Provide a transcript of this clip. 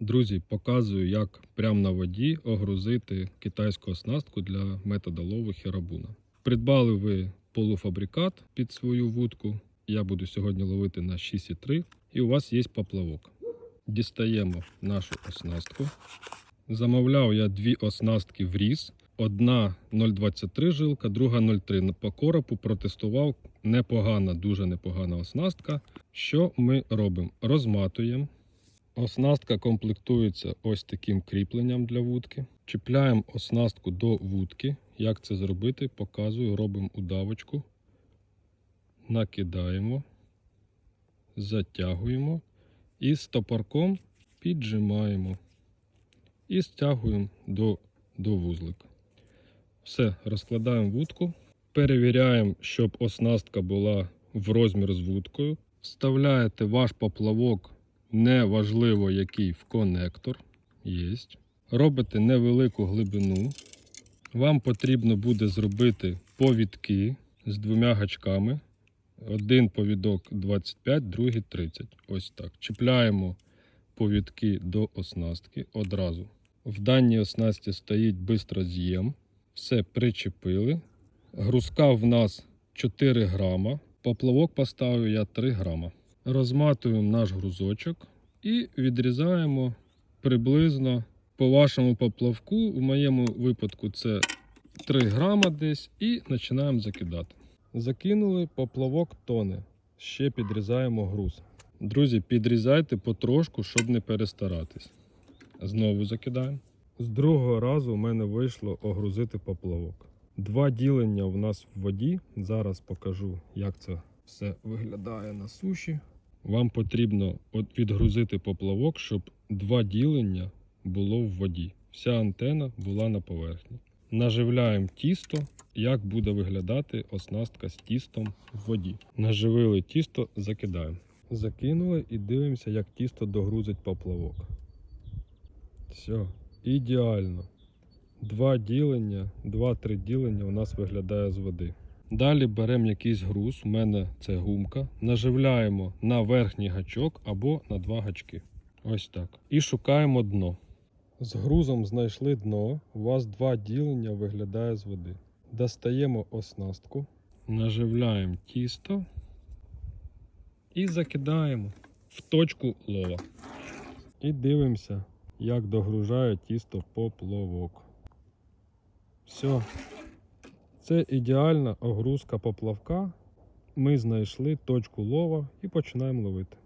Друзі, показую, як прямо на воді огрузити китайську оснастку для методолову херабуна. Придбали ви полуфабрикат під свою вудку. Я буду сьогодні ловити на 6,3 і у вас є поплавок. Дістаємо нашу оснастку. Замовляв я дві оснастки в різ. Одна 0,23 жилка, друга 0,3. По коропу протестував непогана, дуже непогана оснастка. Що ми робимо? Розматуємо. Оснастка комплектується ось таким кріпленням для вудки. Чіпляємо оснастку до вудки. Як це зробити? Показую, робимо удавочку. Накидаємо, затягуємо і з топорком піджимаємо і стягуємо до, до вузлика. Все, розкладаємо вудку, перевіряємо, щоб оснастка була в розмір з вудкою. Вставляєте ваш поплавок, неважливо який, в конектор. Єсть. Робите невелику глибину. Вам потрібно буде зробити повідки з двома гачками. Один повідок 25, другий 30. Ось так. Чіпляємо повідки до оснастки одразу. В даній оснасті стоїть бистроз'єм. Все причепили. Грузка в нас 4 грама. Поплавок поставив я 3 грама. Розматуємо наш грузочок і відрізаємо приблизно по вашому поплавку. В моєму випадку це 3 грама десь і починаємо закидати. Закинули, поплавок тоне. Ще підрізаємо груз. Друзі, підрізайте потрошку, щоб не перестаратись. Знову закидаємо. З другого разу в мене вийшло огрузити поплавок. Два ділення в нас в воді. Зараз покажу, як це все виглядає на суші. Вам потрібно от відгрузити поплавок, щоб два ділення було в воді. Вся антена була на поверхні. Наживляємо тісто, як буде виглядати оснастка з тістом в воді. Наживили тісто, закидаємо. Закинули і дивимося, як тісто догрузить поплавок. Все, ідеально. Два ділення, два-три ділення у нас виглядає з води. Далі беремо якийсь груз, у мене це гумка, наживляємо на верхній гачок або на два гачки. Ось так. І шукаємо дно. З грузом знайшли дно, у вас два ділення виглядає з води. Достаємо оснастку, наживляємо тісто і закидаємо в точку лова. І дивимося, як догружає тісто поплавок. Все. Це ідеальна огрузка поплавка. Ми знайшли точку лова і починаємо ловити.